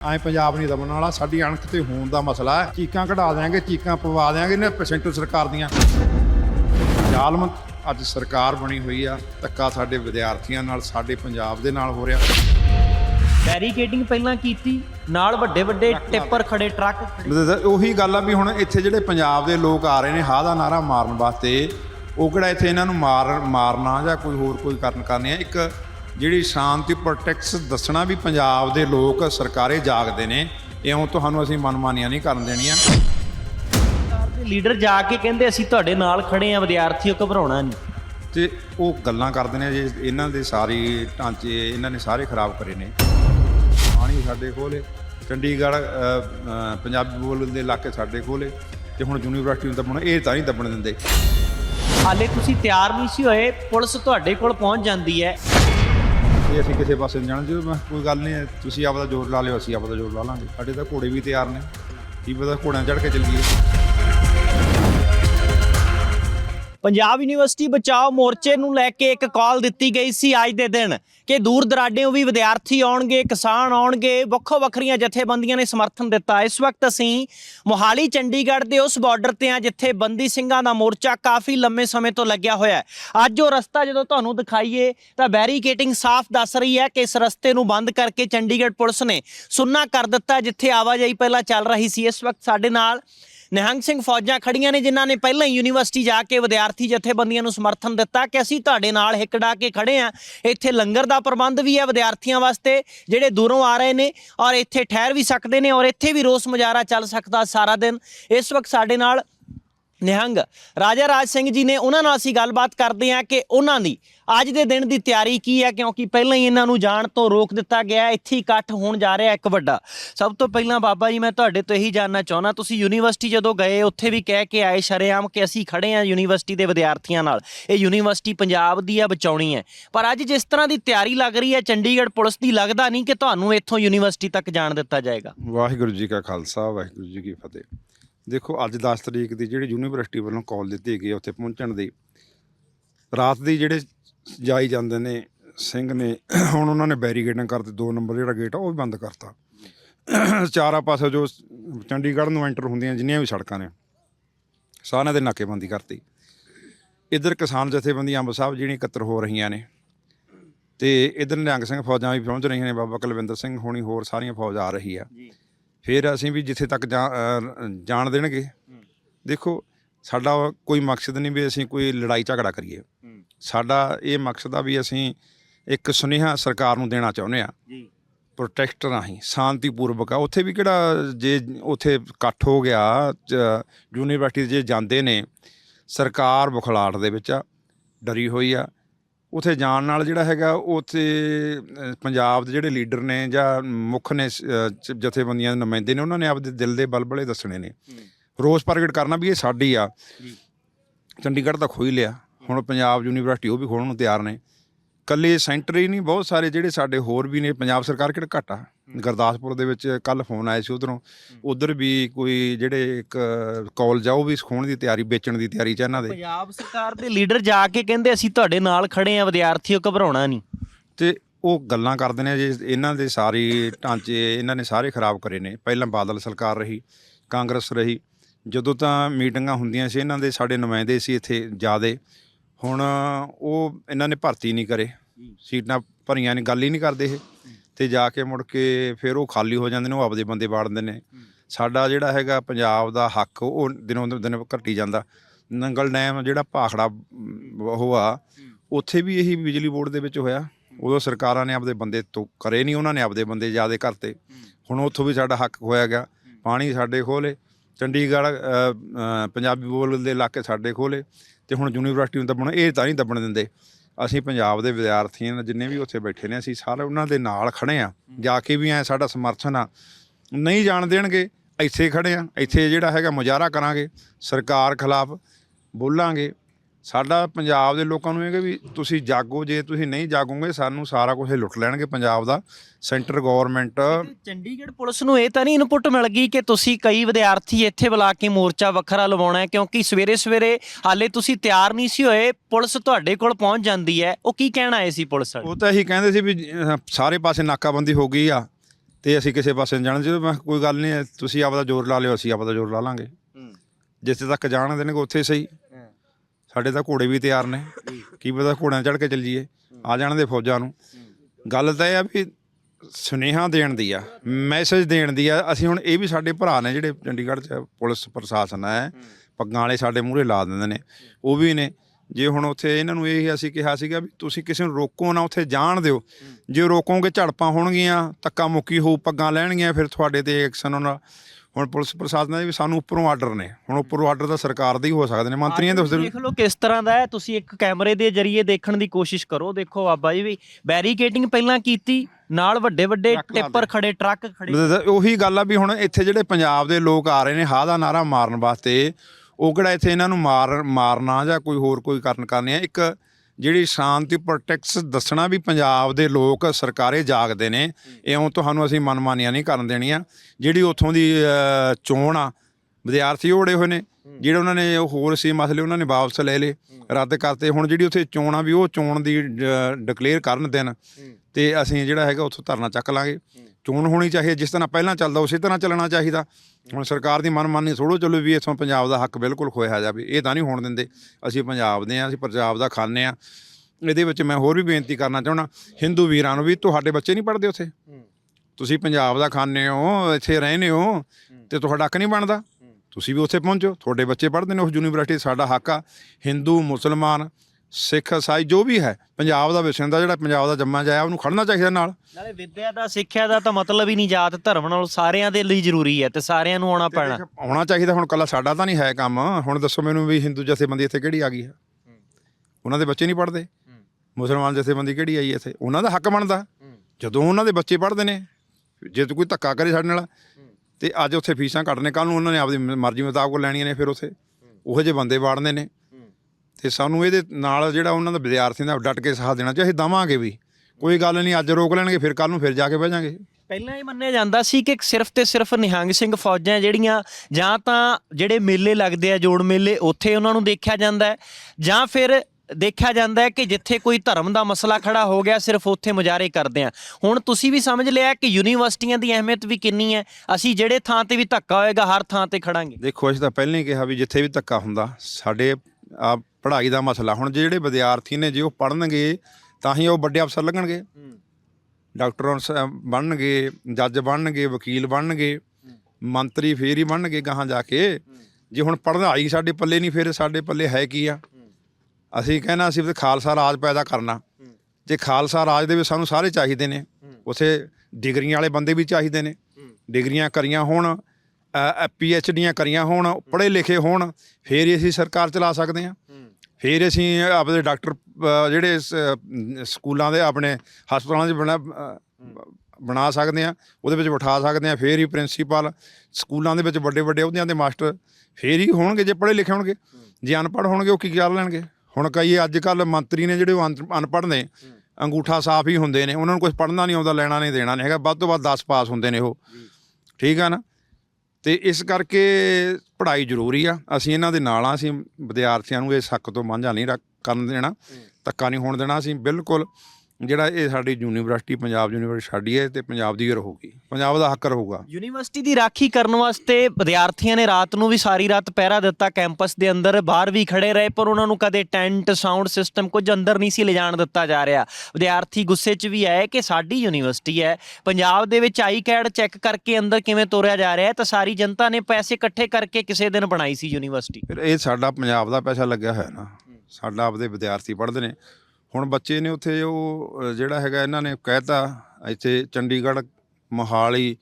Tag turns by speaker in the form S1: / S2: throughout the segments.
S1: ਐ ਪੰਜਾਬ ਨਹੀਂ ਦਮਨ ਵਾਲਾ ਸਾਡੀ ਅਣਖ ਤੇ ਹੋਣ ਦਾ ਮਸਲਾ ਹੈ। ਚੀਕਾਂ ਕਢਾ ਦਿਆਂਗੇ ਚੀਕਾਂ ਪਵਾ ਦਿਆਂਗੇ ਨੇ ਪਰਸੈਂਟ ਸਰਕਾਰ ਦੀਆਂ। ਜ਼ਾਲਮ ਅੱਜ ਸਰਕਾਰ ਬਣੀ ਹੋਈ ਆ ਧੱਕਾ ਸਾਡੇ ਵਿਦਿਆਰਥੀਆਂ ਨਾਲ ਸਾਡੇ ਪੰਜਾਬ ਦੇ ਨਾਲ ਹੋ ਰਿਹਾ।
S2: ਬੈਰੀਕੇਡਿੰਗ ਪਹਿਲਾਂ ਕੀਤੀ ਨਾਲ ਵੱਡੇ ਵੱਡੇ ਟਿੱਪਰ ਖੜੇ ਟਰੱਕ।
S1: ਉਹੀ ਗੱਲ ਆ ਵੀ ਹੁਣ ਇੱਥੇ ਜਿਹੜੇ ਪੰਜਾਬ ਦੇ ਲੋਕ ਆ ਰਹੇ ਨੇ ਹਾਂ ਦਾ ਨਾਰਾ ਮਾਰਨ ਵਾਸਤੇ ਉਹ ਕਿਹੜਾ ਇੱਥੇ ਇਹਨਾਂ ਨੂੰ ਮਾਰ ਮਾਰਨਾ ਜਾਂ ਕੋਈ ਹੋਰ ਕੋਈ ਕਾਰਨ ਕਰਨੀ ਆ? ਇੱਕ ਜਿਹੜੀ ਸ਼ਾਂਤੀ ਪ੍ਰੋਟੈਕਟਸ ਦੱਸਣਾ ਵੀ ਪੰਜਾਬ ਦੇ ਲੋਕ ਸਰਕਾਰੇ ਜਾਗਦੇ ਨੇ ਇਉਂ ਤੁਹਾਨੂੰ ਅਸੀਂ ਮਨਮਾਨੀਆਂ ਨਹੀਂ ਕਰਨ ਦੇਣੀਆਂ।
S2: ਦੇ ਲੀਡਰ ਜਾ ਕੇ ਕਹਿੰਦੇ ਅਸੀਂ ਤੁਹਾਡੇ ਨਾਲ ਖੜੇ ਆ ਵਿਦਿਆਰਥੀਓ ਘਬਰਾਉਣਾ ਨਹੀਂ।
S1: ਤੇ ਉਹ ਗੱਲਾਂ ਕਰਦੇ ਨੇ ਜੇ ਇਹਨਾਂ ਦੇ ਸਾਰੇ ਢਾਂਚੇ ਇਹਨਾਂ ਨੇ ਸਾਰੇ ਖਰਾਬ ਕਰੇ ਨੇ। ਪਾਣੀ ਸਾਡੇ ਕੋਲੇ ਚੰਡੀਗੜ੍ਹ ਅ, ਅ, ਪੰਜਾਬੀ ਬੋਲਣ ਦੇ ਇਲਾਕੇ ਸਾਡੇ ਕੋਲੇ ਤੇ ਹੁਣ ਯੂਨੀਵਰਸਿਟੀ ਨੂੰ ਦੱਬਣਾ ਇਹ ਤਾਂ ਨਹੀਂ ਦੱਬਣ ਦਿੰਦੇ।
S2: ਹਾਲੇ ਤੁਸੀਂ ਤਿਆਰ ਨਹੀਂ ਸੀ ਹੋਏ ਪੁਲਿਸ ਤੁਹਾਡੇ ਕੋਲ ਪਹੁੰਚ ਜਾਂਦੀ ਹੈ।
S1: ਇਹ ਅਸੀਂ ਕਿਸੇ ਪਾਸੇ ਨਹੀਂ ਜਾਣਾ। ਜਦੋਂ ਮੈਂ ਕੋਈ ਗੱਲ ਨਹੀਂ ਹੈ, ਤੁਸੀਂ ਆਪਦਾ ਜ਼ੋਰ ਲਾ ਲਿਓ ਅਸੀਂ ਆਪਦਾ ਜ਼ੋਰ ਲਾ ਲਾਂਗੇ। ਸਾਡੇ ਤਾਂ ਘੋੜੇ ਵੀ ਤਿਆਰ ਨੇ। ਕੀ ਪਤਾ ਘੋੜਿਆਂ ਚੜ੍ਹ ਕੇ ਚੱਲੀਏ।
S2: ਪੰਜਾਬ ਯੂਨੀਵਰਸਿਟੀ ਬਚਾਓ ਮੋਰਚੇ ਨੂੰ ਲੈ ਕੇ ਇੱਕ ਕਾਲ ਦਿੱਤੀ ਗਈ ਸੀ ਅੱਜ ਦੇ ਦਿਨ ਕਿ ਦੂਰ ਦਰਾਡਿਓਂ ਵੀ ਵਿਦਿਆਰਥੀ ਆਉਣਗੇ, ਕਿਸਾਨ ਆਉਣਗੇ, ਵੱਖੋ ਵੱਖਰੀਆਂ ਜਥੇਬੰਦੀਆਂ ਨੇ ਸਮਰਥਨ ਦਿੱਤਾ। ਇਸ ਵਕਤ ਅਸੀਂ ਮੋਹਾਲੀ, ਚੰਡੀਗੜ੍ਹ ਦੇ ਉਸ ਬਾਰਡਰ ਤੇ ਆ ਜਿੱਥੇ ਬੰਦੀ ਸਿੰਘਾਂ ਦਾ ਮੋਰਚਾ ਕਾਫੀ ਲੰਮੇ ਸਮੇਂ ਤੋਂ ਲੱਗਿਆ ਹੋਇਆ ਹੈ। ਅੱਜ ਉਹ ਰਸਤਾ ਜਦੋਂ ਤੁਹਾਨੂੰ ਦਿਖਾਈਏ, ਤਾਂ ਬੈਰੀਕੇਟਿੰਗ ਸਾਫ਼ ਦੱਸ ਰਹੀ ਹੈ ਕਿ ਇਸ ਰਸਤੇ ਨੂੰ ਬੰਦ ਕਰਕੇ ਚੰਡੀਗੜ੍ਹ ਪੁਲਿਸ ਨੇ ਸੁੰਨਾ ਕਰ ਦਿੱਤਾ, ਜਿੱਥੇ ਆਵਾਜਾਈ ਪਹਿਲਾਂ ਚੱਲ ਰਹੀ ਸੀ। ਇਸ ਵਕਤ ਸਾਡੇ ਨਾਲ ਨਿਹੰਗ ਸਿੰਘ ਫੌਜਾਂ ਖੜੀਆਂ ਨੇ, ਜਿਨ੍ਹਾਂ ਨੇ ਪਹਿਲਾਂ ਹੀ ਯੂਨੀਵਰਸਿਟੀ ਜਾ ਕੇ ਵਿਦਿਆਰਥੀ ਜਥੇਬੰਦੀਆਂ ਨੂੰ ਸਮਰਥਨ ਦਿੱਤਾ ਕਿ ਅਸੀਂ ਤੁਹਾਡੇ ਨਾਲ ਹਿੱਕ ਡਾ ਕੇ ਖੜੇ ਆ ਇੱਥੇ ਲੰਗਰ ਦਾ ਪ੍ਰਬੰਧ ਵੀ ਹੈ ਵਿਦਿਆਰਥੀਆਂ ਵਾਸਤੇ, ਜਿਹੜੇ ਦੂਰੋਂ ਆ ਰਹੇ ਨੇ ਔਰ ਇੱਥੇ ਠਹਿਰ ਵੀ ਸਕਦੇ ਨੇ ਔਰ ਇੱਥੇ ਵੀ ਰੋਸ ਮੁਜ਼ਾਹਰਾ ਚੱਲ ਸਕਦਾ ਸਾਰਾ ਦਿਨ। ਇਸ ਵਕਤ ਸਾਡੇ ਨਾਲ ਨਿਹੰਗ ਰਾਜਾ ਰਾਜ ਸਿੰਘ ਜੀ ਨੇ, ਉਹਨਾਂ ਨਾਲ ਅਸੀਂ ਗੱਲਬਾਤ ਕਰਦੇ ਹਾਂ ਕਿ ਉਹਨਾਂ ਦੀ ਅੱਜ ਦੇ ਦਿਨ ਦੀ ਤਿਆਰੀ ਕੀ ਹੈ? ਕਿਉਂਕਿ ਪਹਿਲਾਂ ਹੀ ਇਹਨਾਂ ਨੂੰ ਜਾਣ ਤੋਂ ਰੋਕ ਦਿੱਤਾ ਗਿਆ ਇੱਥੇ ਇਕੱਠ ਹੋਣ ਜਾ ਰਿਹਾ ਇੱਕ ਵੱਡਾ। ਸਭ ਤੋਂ ਪਹਿਲਾਂ ਬਾਬਾ ਜੀ, ਮੈਂ ਤੁਹਾਡੇ ਤੋਂ ਇਹੀ ਜਾਣਨਾ ਚਾਹੁੰਦਾ, ਤੁਸੀਂ ਯੂਨੀਵਰਸਿਟੀ ਜਦੋਂ ਗਏ, ਉੱਥੇ ਵੀ ਕਹਿ ਕੇ ਆਏ ਸ਼ਰੇਆਮ ਕਿ ਅਸੀਂ ਖੜੇ ਹਾਂ ਯੂਨੀਵਰਸਿਟੀ ਦੇ ਵਿਦਿਆਰਥੀਆਂ ਨਾਲ। ਇਹ ਯੂਨੀਵਰਸਿਟੀ ਪੰਜਾਬ ਦੀ ਆ ਬਚਾਉਣੀ ਹੈ। ਪਰ ਅੱਜ ਜਿਸ ਤਰ੍ਹਾਂ ਦੀ ਤਿਆਰੀ ਲੱਗ ਰਹੀ ਹੈ, ਚੰਡੀਗੜ੍ਹ ਪੁਲਿਸ ਦੀ, ਲੱਗਦਾ ਨਹੀਂ ਕਿ ਤੁਹਾਨੂੰ ਇੱਥੋਂ ਯੂਨੀਵਰਸਿਟੀ ਤੱਕ ਜਾਣ ਦਿੱਤਾ ਜਾਏਗਾ।
S1: ਵਾਹਿਗੁਰੂ ਜੀ ਕਾ ਖਾਲਸਾ, ਵਾਹਿਗੁਰੂ ਜੀ ਕੀ ਫਤਿਹ। ਦੇਖੋ, ਅੱਜ 10 ਤਰੀਕ ਦੀ ਜਿਹੜੀ ਯੂਨੀਵਰਸਿਟੀ ਵੱਲੋਂ ਕਾਲ ਦਿੱਤੀ ਗਈ ਹੈ, ਉੱਥੇ ਪਹੁੰਚਣ ਦੀ, ਰਾਤ ਦੀ ਜਿਹੜੇ ਜਾਈ ਜਾਂਦੇ ਨੇ ਸਿੰਘ ਨੇ ਹੁਣ ਉਹਨਾਂ ਨੇ ਬੈਰੀਕੇਡਿੰਗ ਕਰਤੇ ਦੋ ਨੰਬਰ ਜਿਹੜਾ ਗੇਟ ਆ ਉਹ ਵੀ ਬੰਦ ਕਰਤਾ। ਚਾਰਾ ਪਾਸੇ ਜੋ ਚੰਡੀਗੜ੍ਹ ਨੂੰ ਐਂਟਰ ਹੁੰਦੀਆਂ ਜਿੰਨੀਆਂ ਵੀ ਸੜਕਾਂ ਨੇ ਸਾਰਿਆਂ ਦੇ ਨਾਕੇਬੰਦੀ ਕਰਤੀ। ਇੱਧਰ ਕਿਸਾਨ ਜਥੇਬੰਦੀਆਂ ਅੰਬ ਸਾਹਿਬ ਜਿਹੜੀਆਂ ਇਕੱਤਰ ਹੋ ਰਹੀਆਂ ਨੇ ਤੇ ਇੱਧਰ ਨਿਹੰਗ ਸਿੰਘ ਫੌਜਾਂ ਵੀ ਪਹੁੰਚ ਰਹੀਆਂ ਨੇ ਬਾਬਾ ਕੁਲਵਿੰਦਰ ਸਿੰਘ ਹੋਣੀ ਹੋਰ ਸਾਰੀਆਂ ਫੌਜ ਆ ਰਹੀ ਆ। ਫਿਰ ਅਸੀਂ ਵੀ ਜਿੱਥੇ ਤੱਕ ਜਾਣ ਦੇਣਗੇ। ਦੇਖੋ ਸਾਡਾ ਕੋਈ ਮਕਸਦ ਨਹੀਂ ਵੀ ਅਸੀਂ ਕੋਈ ਲੜਾਈ ਝਗੜਾ ਕਰੀਏ। ਸਾਡਾ ਇਹ ਮਕਸਦ ਆ ਵੀ ਅਸੀਂ ਇੱਕ ਸੁਨੇਹਾ ਸਰਕਾਰ ਨੂੰ ਦੇਣਾ ਚਾਹੁੰਦੇ ਆ।
S2: ਜੀ।
S1: ਪ੍ਰੋਟੈਕਟ ਰਾਹੀਂ ਸ਼ਾਂਤੀਪੂਰਵਕ ਆ। ਉੱਥੇ ਵੀ ਕਿਹੜਾ ਜੇ ਉੱਥੇ ਇਕੱਠ ਹੋ ਗਿਆ ਯੂਨੀਵਰਸਿਟੀ ਜੇ ਜਾਂਦੇ ਨੇ ਸਰਕਾਰ ਬੁਖਲਾਟ ਦੇ ਵਿੱਚ ਆ ਡਰੀ ਹੋਈ ਆ। ਉੱਥੇ ਜਾਣ ਨਾਲ ਜਿਹੜਾ ਹੈਗਾ ਉੱਥੇ ਪੰਜਾਬ ਦੇ ਜਿਹੜੇ ਲੀਡਰ ਨੇ ਜਾਂ ਮੁੱਖ ਨੇ ਜਥੇਬੰਦੀਆਂ ਦੇ ਨੁਮਾਇੰਦੇ ਨੇ ਉਹਨਾਂ ਨੇ ਆਪਦੇ ਦਿਲ ਦੇ ਬਲਬਲੇ ਦੱਸਣੇ ਨੇ। ਰੋਸ ਪ੍ਰਗਟ ਕਰਨਾ ਵੀ ਇਹ ਸਾਡੀ ਆ। ਚੰਡੀਗੜ੍ਹ ਤਾਂ ਖੋਈ ਲਿਆ। ਹੁਣ ਪੰਜਾਬ ਯੂਨੀਵਰਸਿਟੀ ਉਹ ਵੀ ਖੋਲ੍ਹਣ ਨੂੰ ਤਿਆਰ ਨੇ। ਕੱਲੇ ਸੈਂਟਰ ਹੀ ਨਹੀਂ ਬਹੁਤ ਸਾਰੇ ਜਿਹੜੇ ਸਾਡੇ ਹੋਰ ਵੀ ਨੇ ਪੰਜਾਬ ਸਰਕਾਰ ਕਿਹੜਾ ਘੱਟ? ਗੁਰਦਾਸਪੁਰ ਦੇ ਵਿੱਚ ਕੱਲ ਫੋਨ ਆਇਆ ਸੀ ਉਧਰੋਂ। ਉਧਰ ਵੀ ਕੋਈ ਜਿਹੜੇ ਇੱਕ ਕਾਲਜ ਆ ਉਹ ਵੀ ਸਿਖਾਉਣ ਦੀ ਤਿਆਰੀ ਵੇਚਣ ਦੀ ਤਿਆਰੀ ਚ ਇਹਨਾਂ ਦੇ।
S2: ਪੰਜਾਬ ਸਰਕਾਰ ਦੇ ਲੀਡਰ ਜਾ ਕੇ ਕਹਿੰਦੇ ਅਸੀਂ ਤੁਹਾਡੇ ਨਾਲ ਖੜੇ ਆ ਵਿਦਿਆਰਥੀਓ ਘਬਰਾਉਣਾ ਨਹੀਂ।
S1: ਤੇ ਉਹ ਗੱਲਾਂ ਕਰਦੇ ਨੇ ਜੇ ਇਹਨਾਂ ਦੇ ਸਾਰੇ ਢਾਂਚੇ ਇਹਨਾਂ ਨੇ ਸਾਰੇ ਖਰਾਬ ਕਰੇ ਨੇ। ਪਹਿਲਾਂ ਬਾਦਲ ਸਰਕਾਰ ਰਹੀ ਕਾਂਗਰਸ ਰਹੀ। ਜਦੋਂ ਤਾਂ ਮੀਟਿੰਗਾਂ ਹੁੰਦੀਆਂ ਸੀ ਇਹਨਾਂ ਦੇ ਸਾਡੇ ਨੁਮਾਇੰਦੇ ਸੀ ਇੱਥੇ ਜਿਆਦੇ। ਹੁਣ ਉਹ ਇਹਨਾਂ ਨੇ ਭਰਤੀ ਨਹੀਂ ਕਰੇ। ਸੀਟਾਂ ਭਰੀਆਂ ਨੇ ਗੱਲ ਹੀ ਨਹੀਂ ਕਰਦੇ ਇਹ। ਤੇ ਜਾ ਕੇ ਮੁੜ ਕੇ ਫਿਰ ਉਹ ਖਾਲੀ ਹੋ ਜਾਂਦੇ ਨੇ ਉਹ ਆਪਦੇ ਬੰਦੇ ਬਾੜਦੇ ਨੇ। ਸਾਡਾ ਜਿਹੜਾ ਹੈਗਾ ਪੰਜਾਬ ਦਾ ਹੱਕ ਉਹ ਦਿਨੋਂ ਦਿਨ ਘਟੀ ਜਾਂਦਾ। ਨੰਗਲ ਡੈਮ ਜਿਹੜਾ ਭਾਖੜਾ ਉਹ ਆ ਉੱਥੇ ਵੀ ਇਹੀ ਬਿਜਲੀ ਬੋਰਡ ਦੇ ਵਿੱਚ ਹੋਇਆ। ਉਦੋਂ ਸਰਕਾਰਾਂ ਨੇ ਆਪਦੇ ਬੰਦੇ ਤੋਂ ਕਰੇ ਨਹੀਂ ਉਹਨਾਂ ਨੇ ਆਪਦੇ ਬੰਦੇ ਜਿਆਦੇ ਕਰਤੇ। ਹੁਣ ਉੱਥੋਂ ਵੀ ਸਾਡਾ ਹੱਕ ਹੋਇਆ ਗਿਆ। ਪਾਣੀ ਸਾਡੇ ਖੋਲੇ ਚੰਡੀਗੜ੍ਹ ਪੰਜਾਬੀ ਬੋਲਣ ਦੇ ਇਲਾਕੇ ਸਾਡੇ ਖੋਲੇ ਤੇ ਹੁਣ ਯੂਨੀਵਰਸਿਟੀ ਨੂੰ ਦੱਬਣਾ ਇਹ ਤਾਂ ਨਹੀਂ ਦੱਬਣ ਦਿੰਦੇ। ਅਸੀਂ ਪੰਜਾਬ ਦੇ ਵਿਦਿਆਰਥੀ ਨੇ ਜਿੰਨੇ ਵੀ ਉੱਥੇ ਬੈਠੇ ਨੇ ਅਸੀਂ ਸਾਰੇ ਉਹਨਾਂ ਦੇ ਨਾਲ ਖੜੇ ਆ ਜਾ ਕੇ ਵੀ ਐ ਸਾਡਾ ਸਮਰਥਨ ਆ। ਨਹੀਂ ਜਾਣ ਦੇਣਗੇ ਇੱਥੇ ਖੜੇ ਆ ਇੱਥੇ ਜਿਹੜਾ ਹੈਗਾ ਮੁਜ਼ਾਹਰਾ ਕਰਾਂਗੇ ਸਰਕਾਰ ਖਿਲਾਫ ਬੋਲਾਂਗੇ। ਸਾਡਾ ਪੰਜਾਬ ਦੇ ਲੋਕਾਂ ਨੂੰ ਇਹ ਕਿ ਵੀ ਤੁਸੀਂ ਜਾਗੋ ਜੇ ਤੁਸੀਂ ਨਹੀਂ ਜਾਗੋਗੇ ਸਾਨੂੰ ਸਾਰਾ ਕੁਝ ਲੁੱਟ ਲੈਣਗੇ ਪੰਜਾਬ ਦਾ। ਸੈਂਟਰ ਗਵਰਨਮੈਂਟ
S2: ਚੰਡੀਗੜ੍ਹ ਪੁਲਿਸ ਨੂੰ ਇਹ ਤਾਂ ਨਹੀਂ ਇਨਪੁਟ ਮਿਲ ਗਈ ਕਿ ਤੁਸੀਂ ਕਈ ਵਿਦਿਆਰਥੀ ਇੱਥੇ ਬੁਲਾ ਕੇ ਮੋਰਚਾ ਵੱਖਰਾ ਲਵਾਉਣਾ ਹੈ ਕਿਉਂਕਿ ਸਵੇਰੇ ਸਵੇਰੇ ਹਾਲੇ ਤੁਸੀਂ ਤਿਆਰ ਨਹੀਂ ਸੀ ਹੋਏ ਪੁਲਿਸ ਤੁਹਾਡੇ ਕੋਲ ਪਹੁੰਚ ਜਾਂਦੀ ਹੈ। ਉਹ ਕੀ ਕਹਿਣ ਆਏ ਸੀ ਪੁਲਿਸ ਵਾਲੇ?
S1: ਉਹ ਤਾਂ ਇਹੀ ਕਹਿੰਦੇ ਸੀ ਵੀ ਸਾਰੇ ਪਾਸੇ ਨਾਕਾਬੰਦੀ ਹੋ ਗਈ ਆ ਤੇ ਅਸੀਂ ਕਿਸੇ ਪਾਸੇ ਨਹੀਂ ਜਾਣਾ। ਜਦੋਂ ਮੈਂ ਕੋਈ ਗੱਲ ਨਹੀਂ ਤੁਸੀਂ ਆਪਦਾ ਜ਼ੋਰ ਲਾ ਲਿਓ ਅਸੀਂ ਆਪਦਾ ਜ਼ੋਰ ਲਾ ਲਾਂਗੇ। ਜਿੱਥੇ ਤੱਕ ਜਾਣ ਦੇਣਗੇ ਉੱਥੇ ਸਹੀ। ਸਾਡੇ ਤਾਂ ਘੋੜੇ ਵੀ ਤਿਆਰ ਨੇ। ਕੀ ਪਤਾ ਘੋੜਿਆਂ ਚੜ੍ਹ ਕੇ ਚੱਲੀਏ ਆ ਜਾਣ ਦੇ ਫੌਜਾਂ ਨੂੰ। ਗੱਲ ਤਾਂ ਇਹ ਆ ਵੀ ਸੁਨੇਹਾ ਦੇਣ ਦੀ ਆ ਮੈਸੇਜ ਦੇਣ ਦੀ ਆ। ਅਸੀਂ ਹੁਣ ਇਹ ਵੀ ਸਾਡੇ ਭਰਾ ਨੇ ਜਿਹੜੇ ਚੰਡੀਗੜ੍ਹ 'ਚ ਪੁਲਿਸ ਪ੍ਰਸ਼ਾਸਨ ਹੈ, ਪੱਗਾਂ ਵਾਲੇ ਸਾਡੇ ਮੂਹਰੇ ਲਾ ਦਿੰਦੇ ਨੇ। ਉਹ ਵੀ ਨੇ। ਜੇ ਹੁਣ ਉੱਥੇ ਇਹਨਾਂ ਨੂੰ ਇਹ ਅਸੀਂ ਕਿਹਾ ਸੀਗਾ ਵੀ ਤੁਸੀਂ ਕਿਸੇ ਨੂੰ ਰੋਕੋ ਨਾ, ਉੱਥੇ ਜਾਣ ਦਿਓ। ਜੇ ਰੋਕੋਗੇ, ਝੜਪਾਂ ਹੋਣਗੀਆਂ ਧੱਕਾ ਮੁੱਕੀ ਹੋਊ, ਪੱਗਾਂ ਲੈਣਗੀਆਂ, ਫਿਰ ਤੁਹਾਡੇ ਤੇ ਐਕਸ਼ਨ ਉਹਨਾਂ ਹੁਣ ਪੁਲਿਸ ਪ੍ਰਸ਼ਾਸਨ ਦੇ ਵੀ ਸਾਨੂੰ ਉੱਪਰੋਂ ਆਰਡਰ ਨੇ। ਹੁਣ ਉੱਪਰੋਂ ਆਰਡਰ ਤਾਂ ਸਰਕਾਰ ਦੇ ਹੀ ਹੋ ਸਕਦੇ ਨੇ। ਮੰਤਰੀਆਂ ਦੇ
S2: ਦੇਖ ਲਓ ਕਿਸ ਤਰ੍ਹਾਂ ਦਾ ਹੈ। ਤੁਸੀਂ ਇੱਕ ਕੈਮਰੇ ਦੇ ਜ਼ਰੀਏ ਦੇਖਣ ਦੀ ਕੋਸ਼ਿਸ਼ ਕਰੋ। ਦੇਖੋ ਬਾਬਾ ਜੀ ਵੀ ਬੈਰੀਕੇਡਿੰਗ ਪਹਿਲਾਂ ਕੀਤੀ ਨਾਲ ਵੱਡੇ ਵੱਡੇ ਟਿੱਪਰ ਖੜੇ ਟਰੱਕ ਖੜੇ।
S1: ਉਹੀ ਗੱਲ ਆ ਵੀ ਹੁਣ ਇੱਥੇ ਜਿਹੜੇ ਪੰਜਾਬ ਦੇ ਲੋਕ ਆ ਰਹੇ ਨੇ ਹਾਂ ਦਾ ਨਾਰਾ ਮਾਰਨ ਵਾਸਤੇ ਉਹ ਕਿਹੜਾ ਇੱਥੇ ਇਹਨਾਂ ਨੂੰ ਮਾਰ ਮਾਰਨਾ ਜਾਂ ਕੋਈ ਹੋਰ ਕੋਈ ਕਾਰਨ ਕਰਨੀ ਆ? ਇੱਕ ਜਿਹੜੀ ਸ਼ਾਂਤੀ ਪ੍ਰੋਟੈਕਟਸ ਦੱਸਣਾ ਵੀ ਪੰਜਾਬ ਦੇ ਲੋਕ ਸਰਕਾਰੇ ਜਾਗਦੇ ਨੇ ਇਉਂ ਤੁਹਾਨੂੰ ਅਸੀਂ ਮਨਮਾਨੀਆਂ ਨਹੀਂ ਕਰਨ ਦੇਣੀਆਂ। ਜਿਹੜੀ ਉੱਥੋਂ ਦੀ ਚੋਣ ਆ ਵਿਦਿਆਰਥੀ ਓੜੇ ਹੋਏ ਨੇ ਜਿਹੜੇ ਉਹਨਾਂ ਨੇ ਉਹ ਹੋਰ ਸੀ ਮਸਲੇ ਉਹਨਾਂ ਨੇ ਵਾਪਸ ਲੈ ਲਏ ਰੱਦ ਕਰਤੇ। ਹੁਣ ਜਿਹੜੀ ਉੱਥੇ ਚੋਣ ਆ ਵੀ ਉਹ ਚੋਣ ਦੀ ਡਿਕਲੇਅਰ ਕਰਨ ਦੇਣ ਤੇ ਅਸੀਂ ਜਿਹੜਾ ਹੈਗਾ ਉੱਥੋਂ ਧਰਨਾ ਚੱਕ ਲਾਂਗੇ। ਚੋਣ ਹੋਣੀ ਚਾਹੀਦੀ ਜਿਸ ਤਰ੍ਹਾਂ ਪਹਿਲਾਂ ਚੱਲਦਾ ਉਸੇ ਤਰ੍ਹਾਂ ਚੱਲਣਾ ਚਾਹੀਦਾ। ਹੁਣ ਸਰਕਾਰ ਦੀ ਮਨਮਾਨੀ ਥੋੜੋ ਚੱਲੋ ਵੀ ਇੱਥੋਂ ਪੰਜਾਬ ਦਾ ਹੱਕ ਬਿਲਕੁਲ ਖੋਇਆ ਜਾਵੇ ਇਹ ਤਾਂ ਨਹੀਂ ਹੋਣ ਦਿੰਦੇ। ਅਸੀਂ ਪੰਜਾਬ ਦੇ ਆ ਅਸੀਂ ਪੰਜਾਬ ਦਾ ਖਾਂਦੇ ਆ ਇਹਦੇ ਵਿੱਚ ਮੈਂ ਹੋਰ ਵੀ ਬੇਨਤੀ ਕਰਨਾ ਚਾਹਣਾ ਹਿੰਦੂ ਵੀਰਾਂ ਨੂੰ ਵੀ ਤੁਹਾਡੇ ਬੱਚੇ ਨਹੀਂ ਪੜ੍ਹਦੇ ਉੱਥੇ? ਤੁਸੀਂ ਪੰਜਾਬ ਦਾ ਖਾਂਦੇ ਹੋ ਇੱਥੇ ਰਹਿੰਦੇ ਹੋ। ਤੇ ਤੁਹਾਡਾ ਹੱਕ ਨਹੀਂ ਬਣਦਾ? ਤੁਸੀਂ ਵੀ ਉੱਥੇ ਪਹੁੰਚੋ ਤੁਹਾਡੇ ਬੱਚੇ ਪੜ੍ਹਦੇ ਨੇ ਉਸ ਯੂਨੀਵਰਸਿਟੀ ਸਾਡਾ ਹੱਕ ਆ। ਹਿੰਦੂ ਮੁਸਲਮਾਨ ਸਿੱਖ ਈਸਾਈ ਜੋ ਵੀ ਹੈ ਪੰਜਾਬ ਦਾ ਵਿਸ਼ੇ ਦਾ ਜਿਹੜਾ ਪੰਜਾਬ ਦਾ ਜੰਮਾ ਜਾਇਆ ਉਹਨੂੰ ਖੜਨਾ ਚਾਹੀਦਾ ਨਾਲ।
S2: ਨਾਲੇ ਵਿੱਦਿਆ ਦਾ ਸਿੱਖਿਆ ਦਾ ਤਾਂ ਮਤਲਬ ਹੀ ਨਹੀਂ ਜਾਤ ਧਰਮ ਨਾਲ ਸਾਰਿਆਂ ਦੇ ਲਈ ਜ਼ਰੂਰੀ ਹੈ ਤੇ ਸਾਰਿਆਂ ਨੂੰ ਆਉਣਾ ਪੈਣਾ।
S1: ਆਉਣਾ ਚਾਹੀਦਾ ਹੁਣ ਕੱਲਾ ਸਾਡਾ ਤਾਂ ਨਹੀਂ ਹੈ ਕੰਮ। ਹੁਣ ਦੱਸੋ ਮੈਨੂੰ ਵੀ ਹਿੰਦੂ ਜਥੇਬੰਦੀ ਇੱਥੇ ਕਿਹੜੀ ਆ ਗਈ ਹੈ? ਉਹਨਾਂ ਦੇ ਬੱਚੇ ਨਹੀਂ ਪੜ੍ਹਦੇ? ਮੁਸਲਮਾਨ ਜਥੇਬੰਦੀ ਕਿਹੜੀ ਆਈ ਇੱਥੇ? ਉਹਨਾਂ ਦਾ ਹੱਕ ਬਣਦਾ। ਜਦੋਂ ਉਹਨਾਂ ਦੇ ਬੱਚੇ ਪੜ੍ਹਦੇ ਨੇ ਜੇ ਤੂੰ ਕੋਈ ਧੱਕਾ ਕਰੇ ਸਾਡੇ ਨਾਲ ਤੇ ਅੱਜ ਉੱਥੇ ਫੀਸਾਂ ਕੱਟਣੇ ਕੱਲ ਨੂੰ ਉਹਨਾਂ ਨੇ ਆਪਦੀ ਮਰਜ਼ੀ ਮੁਤਾਬਕ ਲੈਣੀਆਂ ਨੇ ਫਿਰ ਉੱਥੇ। ਉਹੋ ਜਿਹੇ ਬੰਦੇ ਵਾੜਨੇ ਨੇ। ਤੇ ਸਾਨੂੰ ਇਹਦੇ ਨਾਲ ਜਿਹੜਾ ਉਹਨਾਂ ਦਾ ਵਿਦਿਆਰਥੀਆਂ ਦਾ ਡਟ ਕੇ ਸਾਥ ਦੇਣਾ ਚਾਹੀਦਾ ਦਵਾਂਗੇ ਵੀ। ਕੋਈ ਗੱਲ ਨਹੀਂ ਅੱਜ ਰੋਕ ਲੈਣਗੇ ਫਿਰ ਕੱਲ ਨੂੰ ਫਿਰ ਜਾ ਕੇ ਬਹਿ ਜਾਾਂਗੇ।
S2: ਪਹਿਲਾਂ ਇਹ ਮੰਨਿਆ ਜਾਂਦਾ ਸੀ ਕਿ ਸਿਰਫ ਤੇ ਸਿਰਫ ਨਿਹੰਗ ਸਿੰਘ ਫੌਜਾਂ ਜਿਹੜੀਆਂ ਜਾਂ ਤਾਂ ਜਿਹੜੇ ਮੇਲੇ ਲੱਗਦੇ ਆ ਜੋੜ ਮੇਲੇ ਉੱਥੇ ਉਹਨਾਂ ਨੂੰ ਦੇਖਿਆ ਜਾਂਦਾ ਹੈ। ਜਾਂ ਫਿਰ ਦੇਖਿਆ ਜਾਂਦਾ ਹੈ ਕਿ ਜਿੱਥੇ ਕੋਈ ਧਰਮ ਦਾ ਮਸਲਾ ਖੜਾ ਹੋ ਗਿਆ ਸਿਰਫ ਉੱਥੇ ਮੁਜ਼ਾਹਰੇ ਕਰਦੇ ਆ ਹੁਣ ਤੁਸੀਂ ਵੀ ਸਮਝ ਲਿਆ ਕਿ ਯੂਨੀਵਰਸਿਟੀਆਂ ਦੀ ਅਹਿਮੀਅਤ ਵੀ ਕਿੰਨੀ ਹੈ। ਅਸੀਂ ਜਿਹੜੇ ਥਾਂ ਤੇ ਵੀ ਧੱਕਾ ਹੋਏਗਾ ਹਰ ਥਾਂ ਤੇ ਖੜਾਂਗੇ।
S1: ਦੇਖੋ ਅਸੀਂ ਤਾਂ ਪਹਿਲਾਂ ਹੀ ਕਿਹਾ ਵੀ ਜਿੱਥੇ ਵੀ ਧੱਕਾ ਹੁੰਦਾ ਸਾਡੇ ਆ ਪੜ੍ਹਾਈ ਦਾ ਮਸਲਾ। ਹੁਣ ਜਿਹੜੇ ਵਿਦਿਆਰਥੀ ਨੇ ਜੇ ਉਹ ਪੜ੍ਹਨਗੇ ਤਾਂ ਹੀ ਉਹ ਵੱਡੇ ਅਫਸਰ ਲੱਗਣਗੇ। ਡਾਕਟਰ ਬਣਨਗੇ ਜੱਜ ਬਣਨਗੇ ਵਕੀਲ ਬਣਨਗੇ ਮੰਤਰੀ ਫੇਰ ਹੀ ਬਣਨਗੇ ਗਾਹਾਂ ਜਾ ਕੇ। ਜੇ ਹੁਣ ਪੜ੍ਹਾਈ ਸਾਡੇ ਪੱਲੇ ਨਹੀਂ ਫਿਰ ਸਾਡੇ ਪੱਲੇ ਹੈ ਕੀ ਆ? ਅਸੀਂ ਕਹਿਣਾ ਅਸੀਂ ਵੀ ਖਾਲਸਾ ਰਾਜ ਪੈਦਾ ਕਰਨਾ। ਜੇ ਖਾਲਸਾ ਰਾਜ ਦੇ ਵਿੱਚ ਸਾਨੂੰ ਸਾਰੇ ਚਾਹੀਦੇ ਨੇ ਉਥੇ ਡਿਗਰੀਆਂ ਵਾਲੇ ਬੰਦੇ ਵੀ ਚਾਹੀਦੇ ਨੇ। ਡਿਗਰੀਆਂ ਕਰੀਆਂ ਹੋਣ ਪੀ ਐਚ ਡੀਆਂ ਕਰੀਆਂ ਹੋਣ ਪੜ੍ਹੇ ਲਿਖੇ ਹੋਣ ਫੇਰ ਹੀ ਅਸੀਂ ਸਰਕਾਰ ਚਲਾ ਸਕਦੇ ਹਾਂ। ਫੇਰ ਅਸੀਂ ਆਪਣੇ ਡਾਕਟਰ ਜਿਹੜੇ ਸਕੂਲਾਂ ਦੇ ਆਪਣੇ ਹਸਪਤਾਲਾਂ 'ਚ ਬਣਾ ਬਣਾ ਸਕਦੇ ਆ ਉਹਦੇ ਵਿੱਚ ਬਿਠਾ ਸਕਦੇ ਆ ਫੇਰ ਹੀ ਪ੍ਰਿੰਸੀਪਲ ਸਕੂਲਾਂ ਦੇ ਵਿੱਚ ਵੱਡੇ ਵੱਡੇ ਅਹੁਦਿਆਂ ਦੇ ਮਾਸਟਰ ਫੇਰ ਹੀ ਹੋਣਗੇ ਜੇ ਪੜ੍ਹੇ ਲਿਖੇ ਹੋਣਗੇ ਜੇ ਅਨਪੜ੍ਹ ਹੋਣਗੇ ਉਹ ਕੀ ਕਰ ਲੈਣਗੇ? ਹੁਣ ਕਈ ਅੱਜ ਕੱਲ ਮੰਤਰੀ ਨੇ ਜਿਹੜੇ ਅਨਪੜ੍ਹ ਨੇ ਅੰਗੂਠਾ ਸਾਫ਼ ਹੀ ਹੁੰਦੇ ਨੇ ਉਹਨਾਂ ਨੂੰ ਕੁਝ ਪੜ੍ਹਨਾ ਨਹੀਂ ਆਉਂਦਾ ਲੈਣਾ ਨਹੀਂ ਦੇਣਾ ਨਹੀਂ ਹੈਗਾ ਵੱਧ ਤੋਂ ਵੱਧ 10 ਪਾਸ ਹੁੰਦੇ ਨੇ ਉਹ। ਠੀਕ ਆ ਨਾ? ਤੇ ਇਸ ਕਰਕੇ ਪੜ੍ਹਾਈ ਜ਼ਰੂਰੀ ਆ ਅਸੀਂ ਇਹਨਾਂ ਦੇ ਨਾਲ ਆ ਅਸੀਂ ਵਿਦਿਆਰਥੀਆਂ ਨੂੰ ਇਸ ਹੱਕ ਤੋਂ ਵਾਂਝਾ ਨਹੀਂ ਰੱਖ- ਕਰਨ ਦੇਣਾ ਧੱਕਾ ਨਹੀਂ ਹੋਣ ਦੇਣਾ ਅਸੀਂ ਬਿਲਕੁਲ ਜਿਹੜਾ ਇਹ ਸਾਡੀ ਯੂਨੀਵਰਸਿਟੀ ਪੰਜਾਬ ਯੂਨੀਵਰਸਿਟੀ ਸਾਡੀ ਹੈ ਤੇ ਪੰਜਾਬ ਦੀ ਹੀ ਰਹੂਗੀ ਪੰਜਾਬ ਦਾ ਹੱਕ ਰਹੂਗਾ
S2: ਯੂਨੀਵਰਸਿਟੀ ਦੀ ਰਾਖੀ ਕਰਨ ਵਾਸਤੇ ਵਿਦਿਆਰਥੀਆਂ ਨੇ ਰਾਤ ਨੂੰ ਵੀ ਸਾਰੀ ਰਾਤ ਪਹਿਰਾ ਦਿੱਤਾ। ਕੈਂਪਸ ਦੇ ਅੰਦਰ ਬਾਹਰ ਵੀ ਖੜੇ ਰਹੇ ਪਰ ਉਹਨਾਂ ਨੂੰ ਕਦੇ ਟੈਂਟ ਸਾਊਂਡ ਸਿਸਟਮ ਕੁਝ ਅੰਦਰ ਨਹੀਂ ਸੀ ਲਿਜਾਣ ਦਿੱਤਾ ਜਾ ਰਿਹਾ। ਵਿਦਿਆਰਥੀ ਗੁੱਸੇ 'ਚ ਵੀ ਆਏ ਕਿ ਸਾਡੀ ਯੂਨੀਵਰਸਿਟੀ ਹੈ। ਪੰਜਾਬ ਦੇ ਵਿੱਚ ਆਈ ਕੈਡ ਚੈੱਕ ਕਰਕੇ ਅੰਦਰ ਕਿਵੇਂ ਤੋਰਿਆ ਜਾ ਰਿਹਾ ਹੈ ਤਾਂ ਸਾਰੀ ਜਨਤਾ ਨੇ ਪੈਸੇ ਇਕੱਠੇ ਕਰਕੇ ਕਿਸੇ ਦਿਨ ਬਣਾਈ ਸੀ ਯੂਨੀਵਰਸਿਟੀ।
S1: ਫਿਰ ਇਹ ਸਾਡਾ ਪੰਜਾਬ ਦਾ ਪੈਸਾ ਲੱਗਿਆ ਹੋਇਆ ਨਾ। ਸਾਡਾ ਆਪਦੇ ਵਿਦਿਆਰਥੀ ਪੜ੍ਹਦੇ ਨੇ। ਹੁਣ ਬੱਚੇ ਨੇ ਉੱਥੇ ਉਹ ਜਿਹੜਾ ਹੈਗਾ ਇਹਨਾਂ ਨੇ ਕਹਿਤਾ ਇੱਥੇ ਚੰਡੀਗੜ੍ਹ ਮੋਹਾਲੀ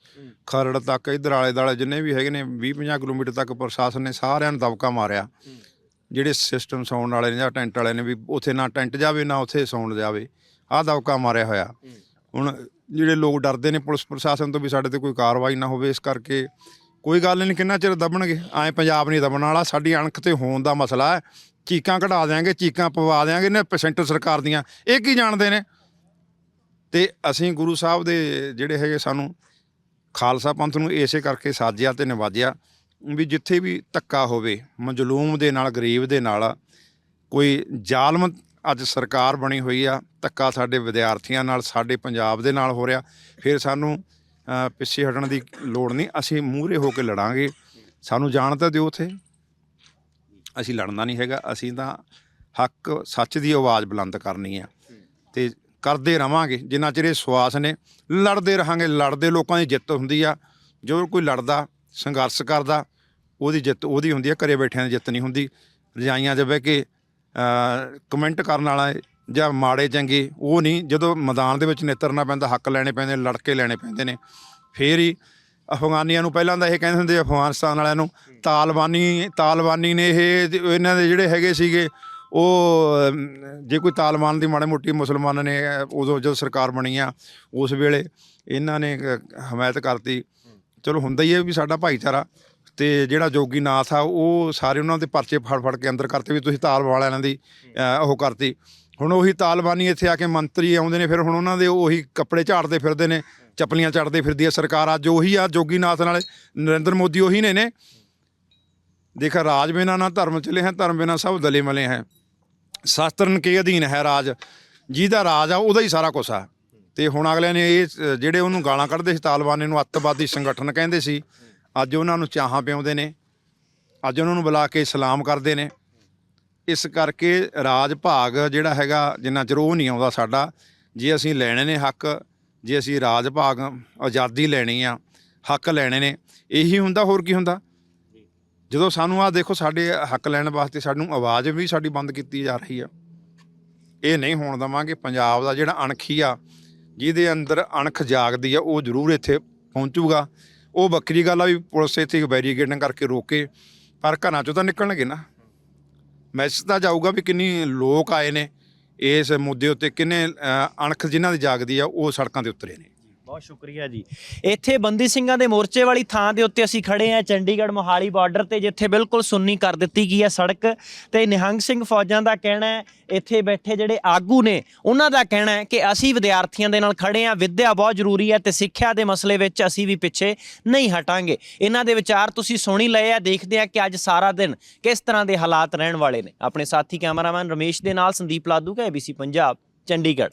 S1: ਖਰੜ ਤੱਕ ਇਧਰ ਆਲੇ ਦਾਲੇ ਜਿੰਨੇ ਵੀ ਹੈਗੇ ਨੇ 20 50 ਕਿਲੋਮੀਟਰ ਤੱਕ ਪ੍ਰਸ਼ਾਸਨ ਨੇ ਸਾਰਿਆਂ ਨੂੰ ਦਬਕਾ ਮਾਰਿਆ। ਜਿਹੜੇ ਸਿਸਟਮ ਸੌਣ ਵਾਲੇ ਨੇ ਜਾਂ ਟੈਂਟ ਵਾਲੇ ਨੇ ਵੀ ਉੱਥੇ ਨਾ ਟੈਂਟ ਜਾਵੇ ਨਾ ਉੱਥੇ ਸੌਣ ਜਾਵੇ ਆਹ ਦਬਕਾ ਮਾਰਿਆ ਹੋਇਆ। ਹੁਣ ਜਿਹੜੇ ਲੋਕ ਡਰਦੇ ਨੇ ਪੁਲਿਸ ਪ੍ਰਸ਼ਾਸਨ ਤੋਂ ਵੀ ਸਾਡੇ ਤੇ ਕੋਈ ਕਾਰਵਾਈ ਨਾ ਹੋਵੇ ਇਸ ਕਰਕੇ ਕੋਈ ਗੱਲ ਨਹੀਂ ਕਿੰਨਾ ਚਿਰ ਦਬਣਗੇ? ਐ ਪੰਜਾਬ ਨਹੀਂ ਦਬਣ ਵਾਲਾ ਸਾਡੀ ਅਣਖ ਤੇ ਹੋਣ ਦਾ ਮਸਲਾ ਹੈ। ਚੀਕਾਂ ਕਢਾ ਦਿਆਂਗੇ, ਚੀਕਾਂ ਪਵਾ ਦਿਆਂਗੇ ਨੇ ਪਰਸੈਂਟ ਸਰਕਾਰ ਦੀਆਂ। ਇਹ ਕੀ ਜਾਣਦੇ ਨੇ? ਤੇ ਅਸੀਂ ਗੁਰੂ ਸਾਹਿਬ ਦੇ ਜਿਹੜੇ ਹੈਗੇ ਸਾਨੂੰ ਖਾਲਸਾ ਪੰਥ ਨੂੰ ਇਸੇ ਕਰਕੇ ਸਾਜਿਆ ਤੇ ਨਿਵਾਜਿਆ ਵੀ ਜਿੱਥੇ ਵੀ ਧੱਕਾ ਹੋਵੇ, ਮਜਲੂਮ ਦੇ ਨਾਲ, ਗਰੀਬ ਦੇ ਨਾਲ, ਕੋਈ ਜ਼ਾਲਮ ਅੱਜ ਸਰਕਾਰ ਬਣੀ ਹੋਈ ਆ, ਧੱਕਾ ਸਾਡੇ ਵਿਦਿਆਰਥੀਆਂ ਨਾਲ, ਸਾਡੇ ਪੰਜਾਬ ਦੇ ਨਾਲ ਹੋ ਰਿਹਾ, ਫਿਰ ਸਾਨੂੰ ਪਿੱਛੇ ਹਟਣ ਦੀ ਲੋੜ ਨਹੀਂ, ਅਸੀਂ ਮੂਹਰੇ ਹੋ ਕੇ ਲੜਾਂਗੇ। ਸਾਨੂੰ ਜਾਣ ਤਾਂ ਦਿਓ ਉੱਥੇ। ਅਸੀਂ ਲੜਨਾ ਨਹੀਂ ਹੈਗਾ, ਅਸੀਂ ਤਾਂ ਹੱਕ ਸੱਚ ਦੀ ਆਵਾਜ਼ ਬੁਲੰਦ ਕਰਨੀ ਆ। ਤੇ ਕਰਦੇ ਰਵਾਂਗੇ, ਜਿੰਨਾ ਚਿਰ ਇਹ ਸਵਾਸ ਨੇ, ਲੜਦੇ ਰਹਾਂਗੇ, ਲੜਦੇ ਲੋਕਾਂ ਦੀ ਜਿੱਤ ਹੁੰਦੀ ਆ। ਜੋ ਕੋਈ ਲੜਦਾ, ਸੰਘਰਸ਼ ਕਰਦਾ, ਉਹਦੀ ਜਿੱਤ ਉਹਦੀ ਹੁੰਦੀ ਆ, ਘਰੇ ਬੈਠਿਆਂ ਦੀ ਜਿੱਤ ਨਹੀਂ ਹੁੰਦੀ। ਰਜਾਈਆਂ 'ਚ ਕਿ ਕਮੈਂਟ ਕਰਨ ਵਾਲਾ ਜਾਂ ਮਾੜੇ ਚੰਗੇ, ਉਹ ਨਹੀਂ। ਜਦੋਂ ਮੈਦਾਨ ਦੇ ਵਿੱਚ ਨਿਤਰਨਾ ਪੈਂਦਾ, ਹੱਕ ਲੈਣੇ ਪੈਂਦੇ ਨੇ ਲੜ ਲੈਣੇ ਪੈਂਦੇ ਨੇ, ਫੇਰ ਹੀ ਅਫਗਾਨੀਆਂ ਨੂੰ ਪਹਿਲਾਂ ਤਾਂ ਇਹ ਕਹਿੰਦੇ ਹੁੰਦੇ ਅਫਗਾਨਿਸਤਾਨ ਵਾਲਿਆਂ ਨੂੰ। ਤਾਲਬਾਨੀ ਤਾਲਬਾਨੀ ਨੇ ਇਹ ਇਹਨਾਂ ਦੇ ਜਿਹੜੇ ਹੈਗੇ ਸੀਗੇ, ਉਹ ਜੇ ਕੋਈ ਤਾਲਬਾਨ ਦੀ ਮਾੜੇ ਮੋਟੀ ਮੁਸਲਮਾਨਾਂ ਨੇ ਉਦੋਂ ਜਦੋਂ ਸਰਕਾਰ ਬਣੀ ਆ, ਉਸ ਵੇਲੇ ਇਹਨਾਂ ਨੇ ਹਮਾਇਤ ਕਰਤੀ। ਚਲੋ ਹੁੰਦਾ ਹੀ ਹੈ ਵੀ ਸਾਡਾ ਭਾਈਚਾਰਾ ਤੇ ਜਿਹੜਾ ਜੋਗੀ ਨਾਥ ਆ, ਉਹ ਸਾਰੇ ਉਹਨਾਂ ਦੇ ਪਰਚੇ ਫੜ ਫੜ ਕੇ ਅੰਦਰ ਕਰਤੇ ਵੀ ਤੁਸੀਂ ਤਾਲਬਾਨ ਵਾਲਿਆਂ ਦੀ ਉਹ ਕਰਤੀ। ਹੁਣ ਉਹੀ ਤਾਲਬਾਨੀ ਇੱਥੇ ਆ ਕੇ ਮੰਤਰੀ ਆਉਂਦੇ ਨੇ, ਫਿਰ ਹੁਣ ਉਹਨਾਂ ਦੇ ਉਹੀ ਕੱਪੜੇ ਝਾੜਦੇ ਫਿਰਦੇ ਨੇ। ਚੱਪਲੀਆਂ ਚੜਦੇ ਫਿਰਦੀ ਹੈ ਸਰਕਾਰ ਅੱਜ ਉਹੀ ਆ ਜੋਗੀ ਨਾਥ ਨਾਲ ਨਰਿੰਦਰ ਮੋਦੀ ਉਹੀ ਨੇ ਨੇ। ਦੇਖ ਰਾਜ ਬਿਨਾ ਨਾ ਧਰਮ ਚਲੇ ਹੈ, ਧਰਮ ਬਿਨਾ ਸਭ ਦਲੇ ਮਲੇ ਹੈ। ਸ਼ਾਸਤਰਨ ਕੇ ਅਧੀਨ ਹੈ ਰਾਜ, ਜਿਹਦਾ ਰਾਜ ਆ, ਉਹਦਾ ਹੀ ਸਾਰਾ ਕੁਛ ਆ। ਤੇ ਹੁਣ ਅਗਲਿਆਂ ਨੇ ਇਹ, ਜਿਹੜੇ ਉਹਨੂੰ ਗਾਲਾਂ ਕੱਢਦੇ ਸੀ, ਤਾਲਬਾਨੀ ਨੂੰ ਅੱਤਵਾਦੀ ਸੰਗਠਨ ਕਹਿੰਦੇ ਸੀ, ਅੱਜ ਉਹਨਾਂ ਨੂੰ ਚਾਹਾਂ ਪਿਆਉਂਦੇ ਨੇ। ਅੱਜ ਉਹਨਾਂ ਨੂੰ ਬੁਲਾ ਕੇ ਸਲਾਮ ਕਰਦੇ ਨੇ। ਇਸ ਕਰਕੇ ਰਾਜ ਭਾਗ ਜਿਹੜਾ ਹੈਗਾ, ਜਿੰਨਾ ਚਿਰ ਉਹ ਨਹੀਂ ਆਉਂਦਾ ਸਾਡਾ, ਜੇ ਅਸੀਂ ਲੈਣੇ ਨੇ ਹੱਕ ਜੇ ਅਸੀਂ ਰਾਜ ਭਾਗ ਆਜ਼ਾਦੀ ਲੈਣੀ ਆ, ਹੱਕ ਲੈਣੇ ਨੇ, ਇਹੀ ਹੁੰਦਾ, ਹੋਰ ਕੀ ਹੁੰਦਾ? ਜਦੋਂ ਸਾਨੂੰ ਆ ਦੇਖੋ, ਸਾਡੇ ਹੱਕ ਲੈਣ ਵਾਸਤੇ ਸਾਨੂੰ ਆਵਾਜ਼ ਵੀ ਸਾਡੀ ਬੰਦ ਕੀਤੀ ਜਾ ਰਹੀ ਆ। ਇਹ ਨਹੀਂ ਹੋਣ ਦਵਾਂਗੇ, ਪੰਜਾਬ ਦਾ ਜਿਹੜਾ ਅਣਖੀ ਆ, ਜਿਹਦੇ ਅੰਦਰ ਅਣਖ ਜਾਗਦੀ ਆ, ਉਹ ਜ਼ਰੂਰ ਇੱਥੇ ਪਹੁੰਚੂਗਾ। ਉਹ ਵੱਖਰੀ ਗੱਲ ਆ ਵੀ ਪੁਲਿਸ ਇੱਥੇ ਬੈਰੀਕੇਡਿੰਗ ਕਰਕੇ ਰੋਕੇ, ਪਰ ਘਰਾਂ ਚੋਂ ਤਾਂ ਨਿਕਲਣਗੇ ਨਾ। ਮੈਸੇਜ ਤਾਂ ਜਾਊਗਾ ਵੀ ਕਿੰਨੀ ਲੋਕ ਆਏ ਨੇ ਇਸ ਮੁੱਦੇ ਉੱਤੇ ਕਿੰਨੇ ਅਣਖ ਜਿਨ੍ਹਾਂ ਦੀ ਜਾਗਦੀ ਆ ਉਹ ਸੜਕਾਂ ਤੇ ਉਤਰੇ ਨੇ।
S2: ਬਹੁਤ ਸ਼ੁਕਰੀਆ ਜੀ। ਇੱਥੇ ਬੰਦੀ ਸਿੰਘਾਂ ਦੇ ਮੋਰਚੇ ਵਾਲੀ ਥਾਂ ਦੇ ਉੱਤੇ ਅਸੀਂ ਖੜੇ ਹਾਂ, ਚੰਡੀਗੜ੍ਹ ਮੋਹਾਲੀ ਬਾਰਡਰ ਤੇ, ਜਿੱਥੇ ਬਿਲਕੁਲ ਸੁੰਨੀ ਕਰ ਦਿੱਤੀ ਗਈ ਹੈ ਸੜਕ। ਤੇ ਨਿਹੰਗ ਸਿੰਘ ਫੌਜਾਂ ਦਾ ਕਹਿਣਾ ਹੈ, ਇੱਥੇ ਬੈਠੇ ਜਿਹੜੇ ਆਗੂ ਨੇ, ਉਹਨਾਂ ਦਾ ਕਹਿਣਾ ਹੈ ਕਿ ਅਸੀਂ ਵਿਦਿਆਰਥੀਆਂ ਦੇ ਨਾਲ ਖੜੇ ਹਾਂ, ਵਿੱਦਿਆ ਬਹੁਤ ਜ਼ਰੂਰੀ ਹੈ ਤੇ ਸਿੱਖਿਆ ਦੇ ਮਸਲੇ ਵਿੱਚ ਅਸੀਂ ਵੀ ਪਿੱਛੇ ਨਹੀਂ ਹਟਾਂਗੇ। ਇਹਨਾਂ ਦੇ ਵਿਚਾਰ ਤੁਸੀਂ ਸੁਣੀ ਲਏ ਆ, ਦੇਖਦੇ ਆ ਕਿ ਅੱਜ ਸਾਰਾ ਦਿਨ ਕਿਸ ਤਰ੍ਹਾਂ ਦੇ ਹਾਲਾਤ ਰਹਿਣ ਵਾਲੇ ਨੇ। ਆਪਣੇ ਸਾਥੀ ਕੈਮਰਾਮੈਨ ਰਮੇਸ਼ ਦੇ ਨਾਲ ਸੰਦੀਪ ਲਾਦੂ, ਕਾ ABC ਪੰਜਾਬ, ਚੰਡੀਗੜ੍ਹ।